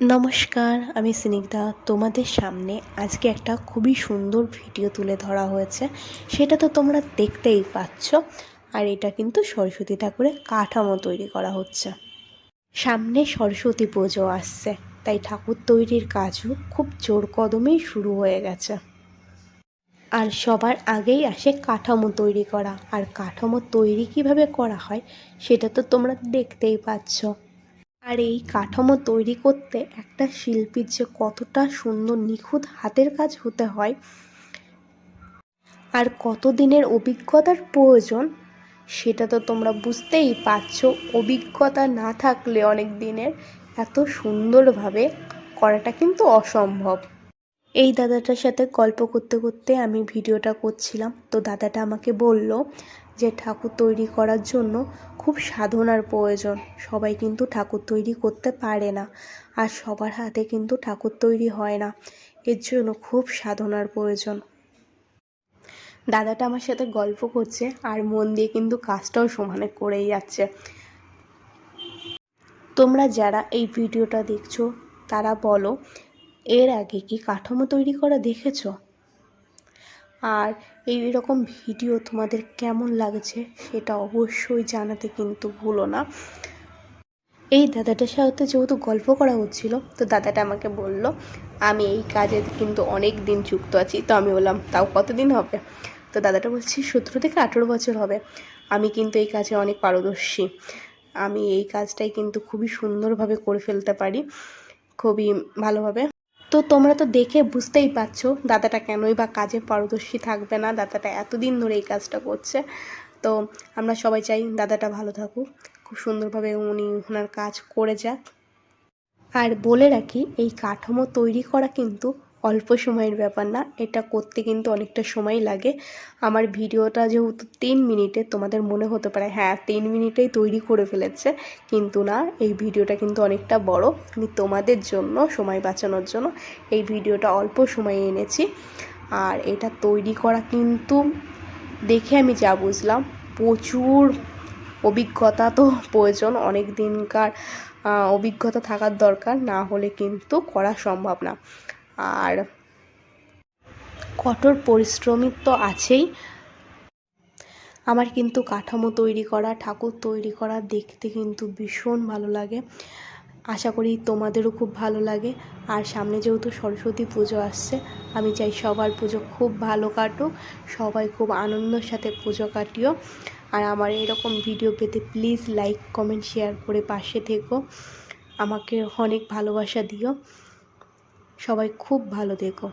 নমস্কার, আমি স্নিগ্ধা। তোমাদের সামনে আজকে একটা খুবই সুন্দর ভিডিও তুলে ধরা হয়েছে। সেটা তো তোমরা দেখতেই পাচ্ছ। আর এটা কিন্তু সরস্বতী ঠাকুরের কাঠামো তৈরি করা হচ্ছে। সামনে সরস্বতী পুজো আসছে। তাই ঠাকুর তৈরির কাজও খুব জোর কদমেই শুরু হয়ে গেছে। আর সবার আগেই আসে কাঠামো তৈরি করা। আর কাঠামো তৈরি কীভাবে করা হয়, সেটা তো তোমরা দেখতেই পাচ্ছ। আর এই কাঠামো তৈরি করতে একটা শিল্পীর যে কতটা সুন্দর, নিখুঁত হাতের কাজ হতে হয় আর কত দিনের অভিজ্ঞতার প্রয়োজন, সেটা তো তোমরা বুঝতেই পারছ। অভিজ্ঞতা না থাকলে অনেক দিনের এত সুন্দরভাবে করাটা কিন্তু অসম্ভব। এই দাদাটার সাথে গল্প করতে করতে আমি ভিডিওটা করছিলাম। তো দাদাটা আমাকে বলল যে ঠাকুর তৈরি করার জন্য খুব সাধনার প্রয়োজন। সবাই কিন্তু ঠাকুর তৈরি করতে পারে না আর সবার হাতে কিন্তু ঠাকুর তৈরি হয় না। এর জন্য খুব সাধনার প্রয়োজন। দাদাটা আমার সাথে গল্প করছে আর মন দিয়ে কিন্তু কাজটাও সমানে করেই যাচ্ছে। তোমরা যারা এই ভিডিওটা দেখছ, তারা বলো এর আগে কি কাঠামো তৈরি করা দেখেছ? আর এই রকম ভিডিও তোমাদের কেমন লাগছে সেটা অবশ্যই জানাতে কিন্তু ভুলো না। এই দাদাটার সাথে যেহেতু গল্প করা হচ্ছিল, তো দাদাটা আমাকে বলল, আমি এই কাজে কিন্তু অনেক দিন যুক্ত আছি, তো আমি বললাম, তাও কতদিন হবে? তো দাদাটা বলছি, সতেরো থেকে আঠেরো বছর হবে। আমি কিন্তু এই কাজে অনেক পারদর্শী। আমি এই কাজটাই কিন্তু খুবই সুন্দরভাবে করে ফেলতে পারি, খুবই ভালোভাবে। তো তোমরা তো দেখে বুঝতেই পারছ দাদাটা কেনই বা কাজে পারদর্শী থাকবে না, দাদাটা এতদিন ধরে এই কাজটা করছে। তো আমরা সবাই চাই দাদাটা ভালো থাকুক, খুব সুন্দরভাবে উনি ওনার কাজ করে যাক। আর বলে রাখি, এই কাঠামো তৈরি করা কিন্তু অল্প সময়ের ব্যাপার না, এটা করতে কিন্তু অনেকটা সময় লাগে। আমার ভিডিওটা যেহেতু তিন মিনিটে, তোমাদের মনে হতে পারে হ্যাঁ তিন মিনিটেই তৈরি করে ফেলেছে, কিন্তু না, এই ভিডিওটা কিন্তু অনেকটা বড়। আমি তোমাদের জন্য, সময় বাঁচানোর জন্য, এই ভিডিওটা অল্প সময়ে এনেছি। আর এটা তৈরি করা কিন্তু, দেখে আমি যা বুঝলাম, প্রচুর অভিজ্ঞতা তো প্রয়োজন অনেক দিনকার অভিজ্ঞতা থাকার দরকার, না হলে কিন্তু করা সম্ভব না। আর কঠোর পরিশ্রমিক তো আছেই। আমার কিন্তু কাঠামো তৈরি করা, ঠাকুর তৈরি করা দেখতে কিন্তু ভীষণ ভালো লাগে। আশা করি তোমাদেরও খুব ভালো লাগে। আর সামনে যেহেতু সরস্বতী পুজো আসছে, আমি চাই সবার পুজো খুব ভালো কাটুক, সবাই খুব আনন্দের সাথে পুজো কাটিও। আর আমার এরকম ভিডিও পেতে প্লিজ লাইক কমেন্ট শেয়ার করে পাশে থেকো। আমাকে অনেক ভালোবাসা দিও। সবাই খুব ভালো থেকো।